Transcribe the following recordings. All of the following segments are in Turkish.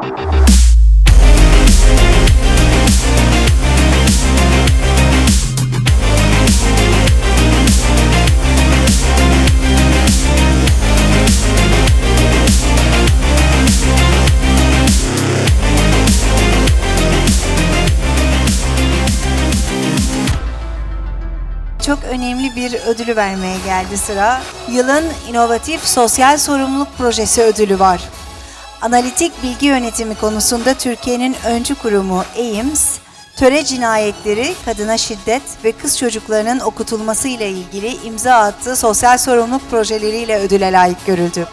çok önemli bir ödülü vermeye geldi sıra. Yılın inovatif sosyal sorumluluk projesi ödülü var. Analitik bilgi yönetimi konusunda Türkiye'nin öncü kurumu EİMS, töre cinayetleri, kadına şiddet ve kız çocuklarının okutulması ile ilgili imza attığı sosyal sorumluluk projeleriyle ödüle layık görüldü.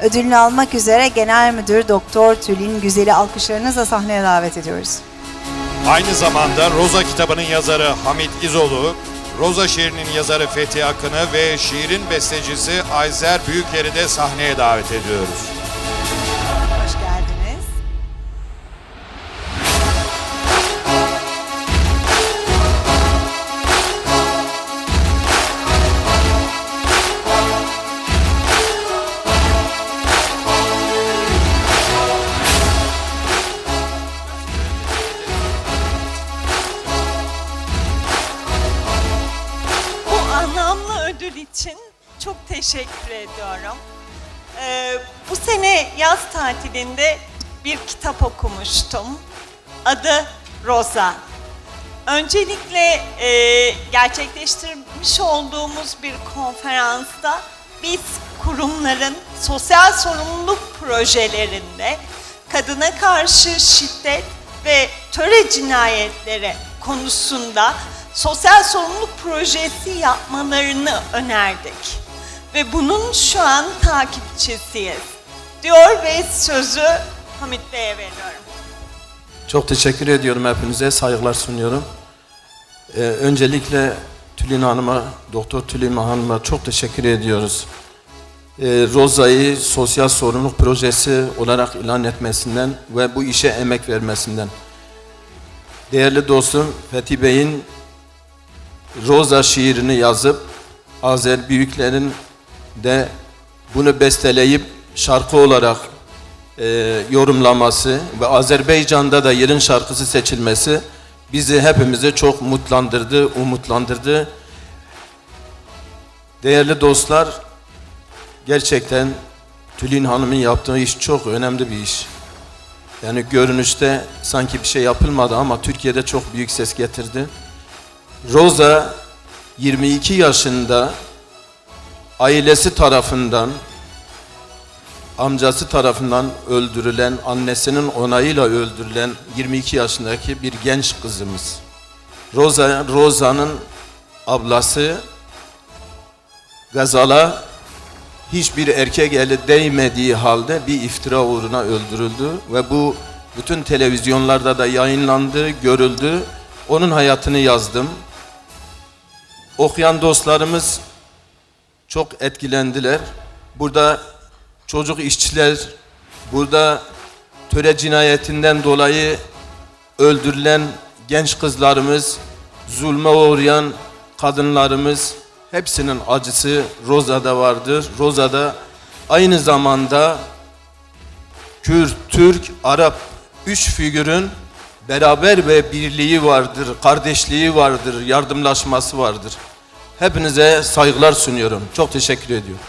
Ödülünü almak üzere Genel Müdür Doktor Tülin Güzel'i alkışlarınızla sahneye davet ediyoruz. Aynı zamanda Roza kitabının yazarı Hamit İzoğlu, Roza şiirinin yazarı Fethi Akın'ı ve şiirin bestecisi Ayzer Büyükler'i de sahneye davet ediyoruz. Teşekkür ediyorum. Ee, bu sene yaz tatilinde bir kitap okumuştum. Adı Rosa. Öncelikle e, gerçekleştirmiş olduğumuz bir konferansta biz kurumların sosyal sorumluluk projelerinde kadına karşı şiddet ve töre cinayetleri konusunda sosyal sorumluluk projesi yapmalarını önerdik. Ve bunun şu an takipçisiyiz. Diyor ve sözü Hamit Bey'e veriyorum. Çok teşekkür ediyorum hepinize, saygılar sunuyorum. Ee, öncelikle Tülin Hanım'a, Doktor Tülin Hanım'a çok teşekkür ediyoruz. Ee, Roza'yı sosyal sorumluluk projesi olarak ilan etmesinden ve bu işe emek vermesinden. Değerli dostum Fethi Bey'in Roza şiirini yazıp Azer Büyükler'in de bunu besteleyip şarkı olarak e, yorumlaması ve Azerbaycan'da da yılın şarkısı seçilmesi bizi hepimizi çok mutlandırdı, umutlandırdı. Değerli dostlar, gerçekten Tülin Hanım'ın yaptığı iş çok önemli bir iş. Yani görünüşte sanki bir şey yapılmadı ama Türkiye'de çok büyük ses getirdi. Rosa 22 yaşında ailesi tarafından amcası tarafından öldürülen, annesinin onayıyla öldürülen 22 yaşındaki bir genç kızımız. Rosa, Rosa'nın ablası Gazala hiçbir erkek eli değmediği halde bir iftira uğruna öldürüldü ve bu bütün televizyonlarda da yayınlandı, görüldü. Onun hayatını yazdım. Okuyan dostlarımız çok etkilendiler. Burada çocuk işçiler, burada töre cinayetinden dolayı öldürülen genç kızlarımız, zulme uğrayan kadınlarımız hepsinin acısı Roza'da vardır. Roza'da aynı zamanda Kürt, Türk, Arap üç figürün beraber ve birliği vardır, kardeşliği vardır, yardımlaşması vardır. Hepinize saygılar sunuyorum. Çok teşekkür ediyorum.